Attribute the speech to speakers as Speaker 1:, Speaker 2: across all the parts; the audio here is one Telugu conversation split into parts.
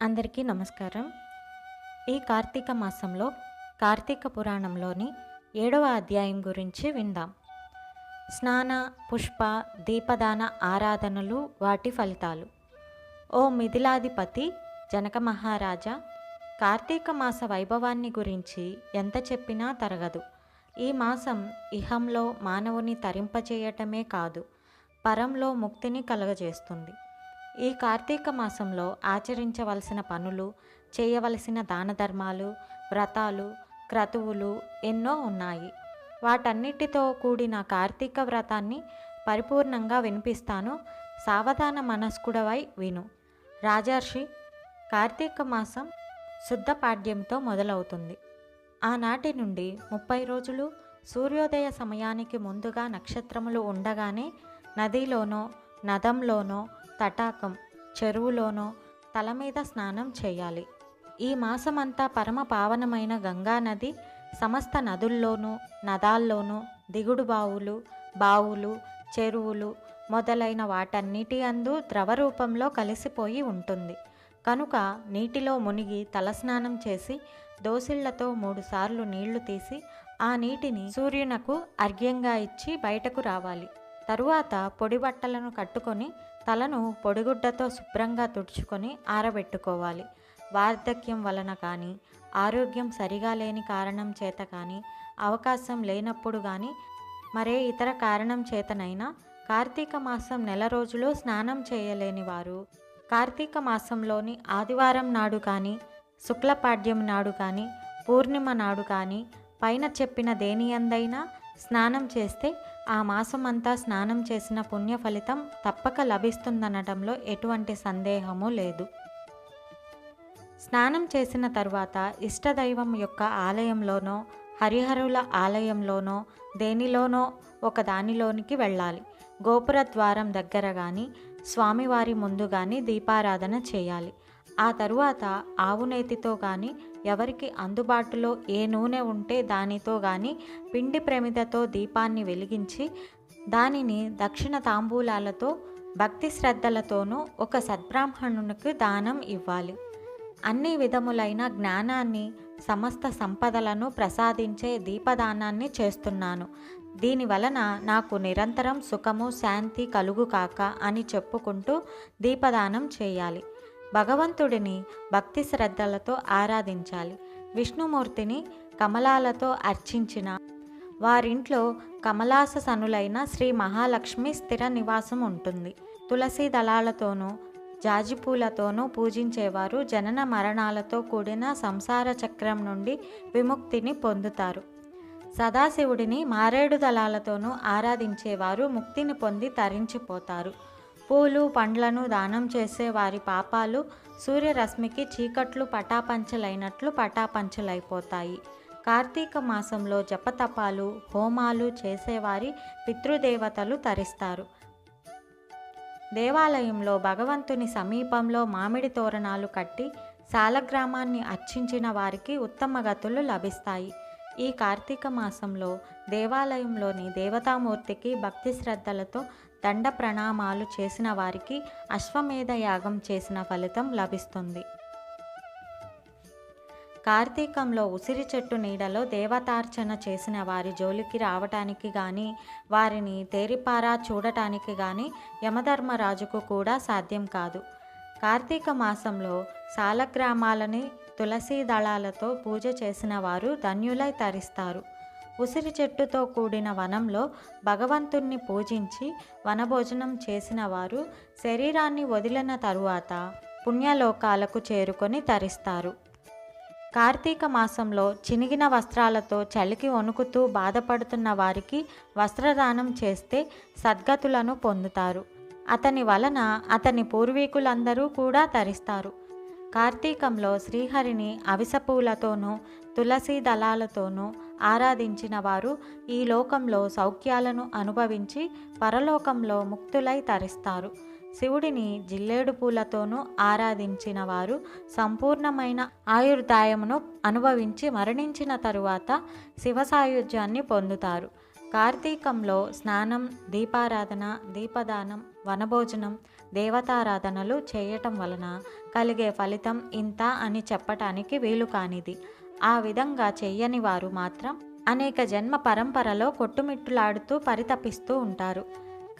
Speaker 1: అందరికీ నమస్కారం. ఈ కార్తీక మాసంలో కార్తీక పురాణంలోని ఏడవ అధ్యాయం గురించి విందాం. స్నాన పుష్ప దీపదాన ఆరాధనలు వాటి ఫలితాలు. ఓ మిథిలాధిపతి జనక మహారాజా కార్తీక మాస వైభవాన్ని గురించి ఎంత చెప్పినా తరగదు. ఈ మాసం ఇహంలో మానవుని తరింపచేయటమే కాదు పరంలో ముక్తిని కలుగజేస్తుంది. ఈ కార్తీక మాసంలో ఆచరించవలసిన పనులు చేయవలసిన దాన ధర్మాలు వ్రతాలు క్రతువులు ఎన్నో ఉన్నాయి. వాటన్నిటితో కూడిన కార్తీక వ్రతాన్ని పరిపూర్ణంగా వినిపిస్తాను. సావధాన మనస్కుడవై విను. రాజర్షి కార్తీక మాసం శుద్ధ పాడ్యంతో మొదలవుతుంది. ఆనాటి నుండి ముప్పై రోజులు సూర్యోదయ సమయానికి ముందుగా నక్షత్రములు ఉండగానే నదిలోనో నదంలోనో తటాకం చెరువులోనో తల మీద స్నానం చేయాలి. ఈ మాసమంతా పరమ పావనమైన గంగా నది సమస్త నదుల్లోనూ నదాల్లోనూ దిగుడు బావులు బావులు చెరువులు మొదలైన వాటన్నిటి అందు ద్రవ రూపంలో కలిసిపోయి ఉంటుంది. కనుక నీటిలో మునిగి తలస్నానం చేసి దోసిళ్ళతో మూడుసార్లు నీళ్ళు తీసి ఆ నీటిని సూర్యునకు అర్ఘ్యంగా ఇచ్చి బయటకు రావాలి. తరువాత పొడి బట్టలను కట్టుకొని తలను పొడిగుడ్డతో శుభ్రంగా తుడుచుకొని ఆరబెట్టుకోవాలి. వార్ధక్యం వలన కానీ ఆరోగ్యం సరిగా లేని కారణం చేత కానీ అవకాశం లేనప్పుడు కానీ మరే ఇతర కారణం చేతనైనా కార్తీక మాసం నెల రోజులు స్నానం చేయలేని వారు కార్తీక మాసంలోని ఆదివారం నాడు కానీ శుక్లపాడ్యం నాడు కానీ పూర్ణిమ నాడు కానీ పైన చెప్పిన దేనియందైనా స్నానం చేస్తే ఆ మాసం అంతా స్నానం చేసిన పుణ్య ఫలితం తప్పక లభిస్తుందనడంలో ఎటువంటి సందేహము లేదు. స్నానం చేసిన తర్వాత ఇష్టదైవం యొక్క ఆలయంలోనో హరిహరుల ఆలయంలోనో దేనిలోనో ఒక దానిలోనికి వెళ్ళాలి. గోపుర ద్వారం దగ్గర కానీ స్వామివారి ముందు కానీ దీపారాధన చేయాలి. ఆ తరువాత ఆవునేతితో కానీ ఎవరికి అందుబాటులో ఏ నూనె ఉంటే దానితో కానీ పిండి ప్రమిదతో దీపాన్ని వెలిగించి దానిని దక్షిణ తాంబూలాలతో భక్తి శ్రద్ధలతోనూ ఒక సద్బ్రాహ్మణునికి దానం ఇవ్వాలి. అన్ని విధములైన జ్ఞానాన్ని సమస్త సంపదలను ప్రసాదించే దీపదానాన్ని చేస్తున్నాను. దీని వలన నాకు నిరంతరం సుఖము శాంతి కలుగు కాక అని చెప్పుకుంటూ దీపదానం చేయాలి. భగవంతుడిని భక్తి శ్రద్ధలతో ఆరాధించాలి. విష్ణుమూర్తిని కమలాలతో అర్చించిన వారింట్లో కమలాససనులైన శ్రీ మహాలక్ష్మి స్థిర నివాసం ఉంటుంది. తులసి దళాలతోనూ జాజిపూలతోనూ పూజించేవారు జనన మరణాలతో కూడిన సంసార చక్రం నుండి విముక్తిని పొందుతారు. సదాశివుడిని మారేడు దళాలతోనూ ఆరాధించేవారు ముక్తిని పొంది తరించిపోతారు. పూలు పండ్లను దానం చేసే వారి పాపాలు సూర్యరశ్మికి చీకట్లు పటాపంచలైనట్లు పటాపంచలైపోతాయి. కార్తీక మాసంలో జపతపాలు హోమాలు చేసేవారి పితృదేవతలు తరిస్తారు. దేవాలయంలో భగవంతుని సమీపంలో మామిడి తోరణాలు కట్టి సాలగ్రామాన్ని అర్చించిన వారికి ఉత్తమ గతులు లభిస్తాయి. ఈ కార్తీక మాసంలో దేవాలయంలోని దేవతామూర్తికి భక్తి శ్రద్ధలతో దండ ప్రణామాలు చేసిన వారికి అశ్వమేధ యాగం చేసిన ఫలితం లభిస్తుంది. కార్తీకంలో ఉసిరి చెట్టు నీడలో దేవతార్చన చేసిన వారి జోలికి రావటానికి కానీ వారిని తేరిపారా చూడటానికి కానీ యమధర్మరాజుకు కూడా సాధ్యం కాదు. కార్తీక మాసంలో సాలగ్రామాలని తులసీ దళాలతో పూజ చేసిన వారు ధన్యులై తరిస్తారు. ఉసిరి చెట్టుతో కూడిన వనంలో భగవంతుణ్ణి పూజించి వనభోజనం చేసిన వారు శరీరాన్ని వదిలిన తరువాత పుణ్యలోకాలకు చేరుకొని తరిస్తారు. కార్తీక మాసంలో చినిగిన వస్త్రాలతో చలికి వణుకుతూ బాధపడుతున్న వారికి వస్త్రదానం చేస్తే సద్గతులను పొందుతారు. అతని వలన అతని పూర్వీకులందరూ కూడా తరిస్తారు. కార్తీకంలో శ్రీహరిని అవిసపూలతోనూ తులసి దళాలతోనూ ఆరాధించిన వారు ఈ లోకంలో సౌఖ్యాలను అనుభవించి పరలోకంలో ముక్తులై తరిస్తారు. శివుడిని జిల్లేడు పూలతోనూ ఆరాధించిన వారు సంపూర్ణమైన ఆయుర్దాయమును అనుభవించి మరణించిన తరువాత శివసాయుధ్యాన్ని పొందుతారు. కార్తీకంలో స్నానం దీపారాధన దీపదానం వనభోజనం దేవతారాధనలు చేయటం వలన కలిగే ఫలితం ఇంత అని చెప్పటానికి వీలు కానిది. ఆ విధంగా చెయ్యని వారు మాత్రం అనేక జన్మ పరంపరలో కొట్టుమిట్టులాడుతూ పరితపిస్తూ ఉంటారు.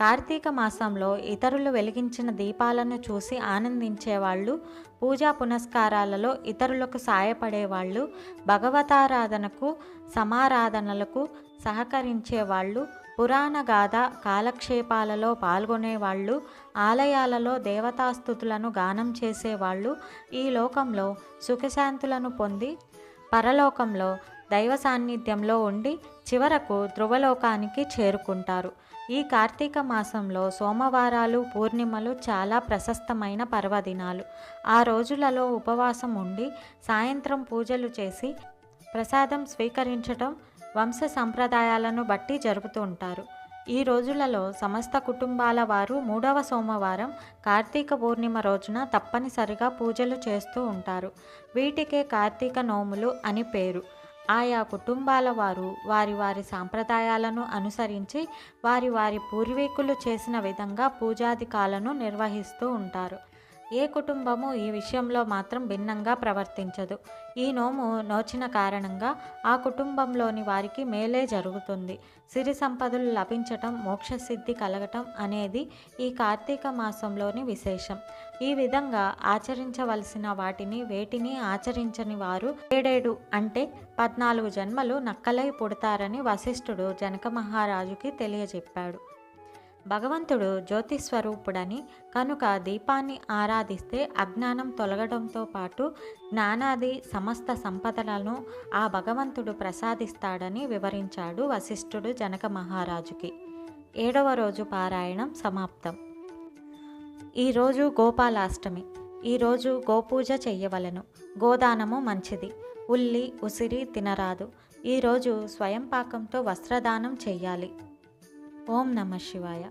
Speaker 1: కార్తీక మాసంలో ఇతరులు వెలిగించిన దీపాలను చూసి ఆనందించేవాళ్ళు పూజా పునస్కారాలలో ఇతరులకు సాయపడేవాళ్ళు భగవతారాధనకు సమారాధనలకు సహకరించేవాళ్ళు పురాణ గాథ కాలక్షేపాలలో పాల్గొనేవాళ్ళు ఆలయాలలో దేవతాస్థుతులను గానం చేసేవాళ్ళు ఈ లోకంలో సుఖశాంతులను పొంది పరలోకంలో దైవ సాన్నిధ్యంలో ఉండి చివరకు ధ్రువలోకానికి చేరుకుంటారు. ఈ కార్తీక మాసంలో సోమవారాలు పూర్ణిమలు చాలా ప్రశస్తమైన పర్వదినాలు. ఆ రోజులలో ఉపవాసం ఉండి సాయంత్రం పూజలు చేసి ప్రసాదం స్వీకరించటం వంశ సంప్రదాయాలను బట్టి జరుపుతూ ఉంటారు. ఈ రోజులలో సమస్త కుటుంబాల వారు మూడవ సోమవారం కార్తీక పూర్ణిమ రోజున తప్పనిసరిగా పూజలు చేస్తూ ఉంటారు. వీటికే కార్తీక నోములు అని పేరు. ఆయా కుటుంబాల వారు వారి వారి సాంప్రదాయాలను అనుసరించి వారి వారి పూర్వీకులు చేసిన విధంగా పూజాధికాలను నిర్వహిస్తూ ఉంటారు. ఏ కుటుంబము ఈ విషయంలో మాత్రం భిన్నంగా ప్రవర్తించదు. ఈ నోము నోచిన కారణంగా ఆ కుటుంబంలోని వారికి మేలే జరుగుతుంది. సిరి సంపదలు లభించటం మోక్షసిద్ధి కలగటం అనేది ఈ కార్తీక మాసంలోని విశేషం. ఈ విధంగా ఆచరించవలసిన వాటిని వేటిని ఆచరించని వారు ఏడేడు అంటే పద్నాలుగు జన్మలు నక్కలై పుడతారని వశిష్ఠుడు జనక మహారాజుకి తెలియజెప్పాడు. భగవంతుడు జ్యోతిస్వరూపుడని కనుక దీపాన్ని ఆరాధిస్తే అజ్ఞానం తొలగడంతో పాటు జ్ఞానాది సమస్త సంపదలను ఆ భగవంతుడు ప్రసాదిస్తాడని వివరించాడు వశిష్ఠుడు జనక మహారాజుకి. ఏడవ రోజు పారాయణం సమాప్తం. ఈరోజు గోపాలాష్టమి. ఈరోజు గోపూజ చెయ్యవలను గోదానము మంచిది. ఉల్లి ఉసిరి తినరాదు. ఈరోజు స్వయం పాకంతో వస్త్రదానం చెయ్యాలి ఓం నమ శివాయ.